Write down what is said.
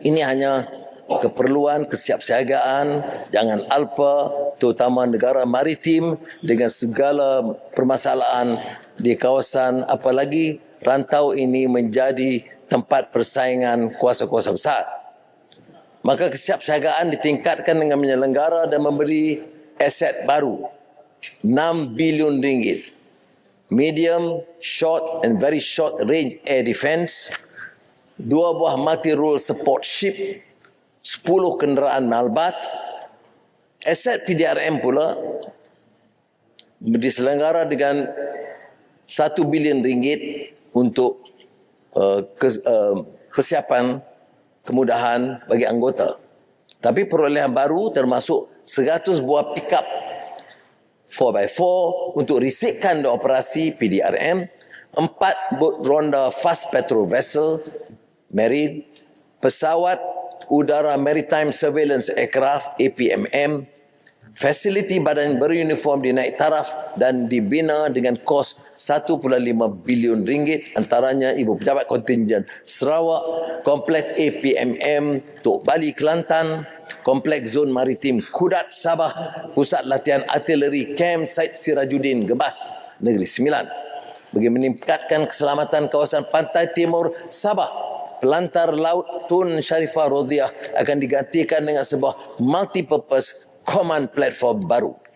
Ini hanya keperluan kesiapsiagaan jangan alpa terutama negara maritim dengan segala permasalahan di kawasan apalagi rantau ini menjadi tempat persaingan kuasa-kuasa besar. Maka kesiapsiagaan ditingkatkan dengan menyelenggara dan memberi aset baru 6 bilion ringgit. Medium, short and very short range air defense, dua buah multi-role support ship, 10 kenderaan Malbat, aset PDRM pula diselenggara dengan 1 bilion ringgit untuk uh, kes, uh, persiapan kemudahan bagi anggota. Tapi perolehan baru termasuk 100 buah pickup 4x4 untuk risikkan operasi PDRM, 4 bot ronda fast patrol vessel, marine, pesawat udara maritime surveillance aircraft APMM, fasiliti badan beruniform dinaik taraf dan dibina dengan kos 1.5 bilion ringgit antaranya Ibu Pejabat Kontingen Sarawak, Kompleks APMM Tok Bali Kelantan, Kompleks Zon Maritim Kudat Sabah, Pusat Latihan Artileri Camp Site Sirajuddin Gebas, Negeri Sembilan. Bagi meningkatkan keselamatan kawasan pantai timur Sabah pelantar laut Tun Sharifah Rodiah akan digantikan dengan sebuah multi-purpose command platform baru.